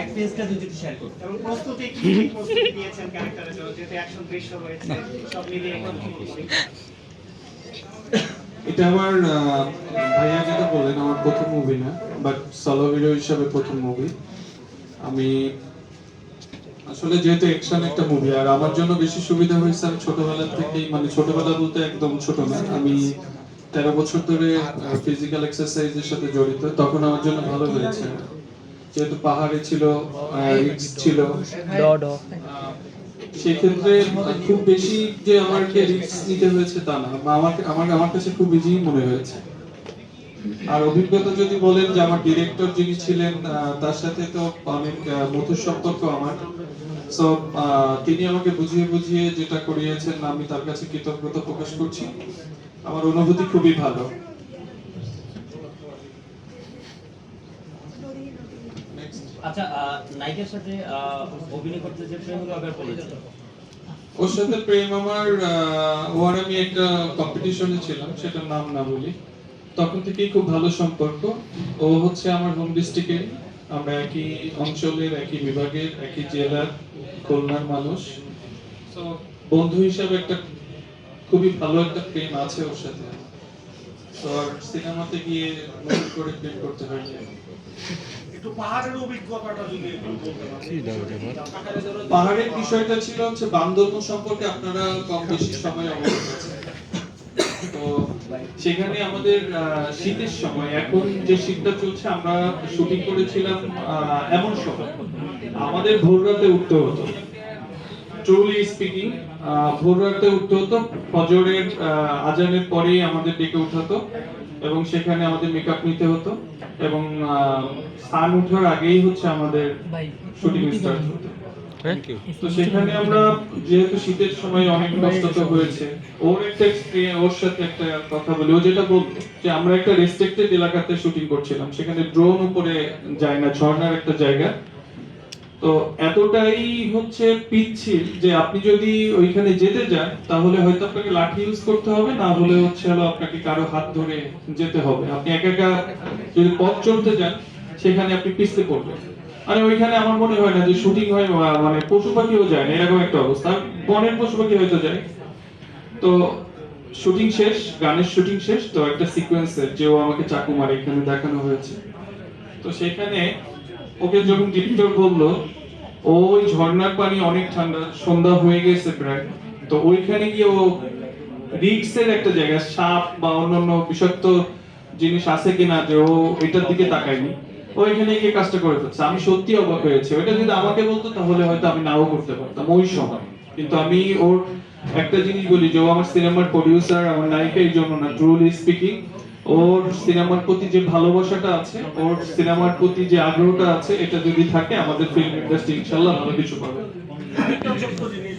এক পেজটা যদি শেয়ার করুন। এবং প্রস্তুতি কি? কি প্রস্তুতি নিয়েছেন ক্যারেক্টারের জন্য যেহেতু অ্যাকশন দৃশ্য রয়েছে সব মিলিয়ে এখন কি কি এটা আমার ভাইয়া যেটা বললেন আমার প্রথম মুভি না বাট সলো হিরো হিসাবে প্রথম মুভি আমি আসলে যেহেতু অ্যাকশন একটা মুভি আর আমার জন্য বেশি সুবিধা হয়েছে আমি ছোটবেলা থেকেই মানে ছোটবেলা বলতে একদম ছোট না আমি তেরো বছর ধরে ফিজিক্যাল এক্সারসাইজের সাথে জড়িত তখন আমার জন্য ভালো হয়েছে। যেহেতু পাহাড়ে ছিল ছিল সেক্ষেত্রে খুব বেশি যে আমাকে রিস্ক নিতে হয়েছে তা না আমাকে আমার আমার কাছে খুব ইজি মনে হয়েছে। আর অভিজ্ঞতা যদি বলেন যে আমার ডিরেক্টর যিনি ছিলেন তার সাথে তো অনেক মধুর সম্পর্ক আমার। সো তিনি আমাকে বুঝিয়ে বুঝিয়ে যেটা করিয়েছেন আমি তার কাছে কৃতজ্ঞতা প্রকাশ করছি। আমার অনুভূতি খুবই ভালো। আচ্ছা ওর সাথে প্রেম আমার আমি একটা কম্পিটিশনে ছিলাম, সেটার নাম না বলি। তখন খুব ভালো সম্পর্ক। ও হচ্ছে আমার হোম ডিস্ট্রিক্টের আমরা একই অঞ্চলের, একই বিভাগের, একই জেলার খুলনার মানুষ। তো বন্ধু হিসাবে একটা খুবই ভালো একটা প্রেম আছে ওর সাথে। তো সিনেমাতে গিয়ে করে প্রেম করতে হয় না। একটু পাহাড়ের বিষয়টা ছিল হচ্ছে বান্দরবন সম্পর্কে আপনারা কম বেশি সময় অবগত তো সেখানে আমাদের শীতের সময় এখন যে শীতটা চলছে আমরা শুটিং করেছিলাম আহ, এমন সময়। আমাদের ভোর রাতে উঠতে হতো। ট্রুলি স্পিকিং ভোর রাতে উঠতে হতো। ফজরের আজানের পরেই আমাদের ডেকে উঠাতো। এবং সেখানে আমাদের মেকআপ নিতে হতো। এবং সান ওঠার আগেই হচ্ছে আমাদের শুটিং স্টার্ট হতো। তো সেখানে আমরা যেহেতু শীতের সময় অনেক ব্যস্ততা হয়েছে ওর একটা ওর সাথে একটা কথা বলি। ও যেটা বলতো যে আমরা একটা রেস্ট্রিক্টেড এলাকাতে শুটিং করছিলাম। সেখানে ড্রোন উপরে যায় না ঝর্ণার একটা জায়গা। তো এতটাই হচ্ছে পিচ্ছিল যে আপনি যদি ওইখানে যেতে যান, তাহলে হয়তো আপনাকে লাঠি ইউজ করতে হবে, না হলে হচ্ছে হলো আপনাকে কারও হাত ধরে যেতে হবে। আপনি একা একা যদি পথ চলতে যান, সেখানে আপনি পিছলে পড়বেন। মানে ওইখানে আমার মনে হয় না যে শুটিং হয় মানে পশু পাখিও যায় না, এরকম একটা অবস্থা। বনের পশু পাখি হয়তো যায়। তো শুটিং শেষ, গানের শুটিং শেষ, তো একটা সিকোয়েন্সের যে ও আমাকে চাকু মারে, এখানে দেখানো হয়েছে। তো সেখানে ওকে যখন ডিরেক্টর বলল ওই ঝর্ণার পানি অনেক ঠান্ডা, সন্ধ্যা হয়ে গেছে প্রায়। তো ওইখানে গিয়ে ও রিক্সের একটা জায়গা সাপ বা অন্যান্য বিষাক্ত জিনিস আছে কিনা যে ও এটার দিকে তাকায়নি ও এখানে গিয়ে কাজটা করে ফেলছে। আমি সত্যি অবাক হয়েছে। ওইটা যদি আমাকে বলতো, তাহলে হয়তো আমি নাও করতে পারতাম ওই সময়। কিন্তু আমি ওর একটা জিনিস বলি যে ও আমার সিনেমার প্রডিউসার আমার নায়িকা এই জন্য না ট্রুলি স্পিকিং ওর সিনেমার প্রতি যে ভালোবাসাটা আছে, ওর সিনেমার প্রতি যে আগ্রহটা আছে, এটা যদি থাকে, আমাদের ফিল্ম ইন্ডাস্ট্রি ইনশাল্লাহ ভালো কিছু পাবে।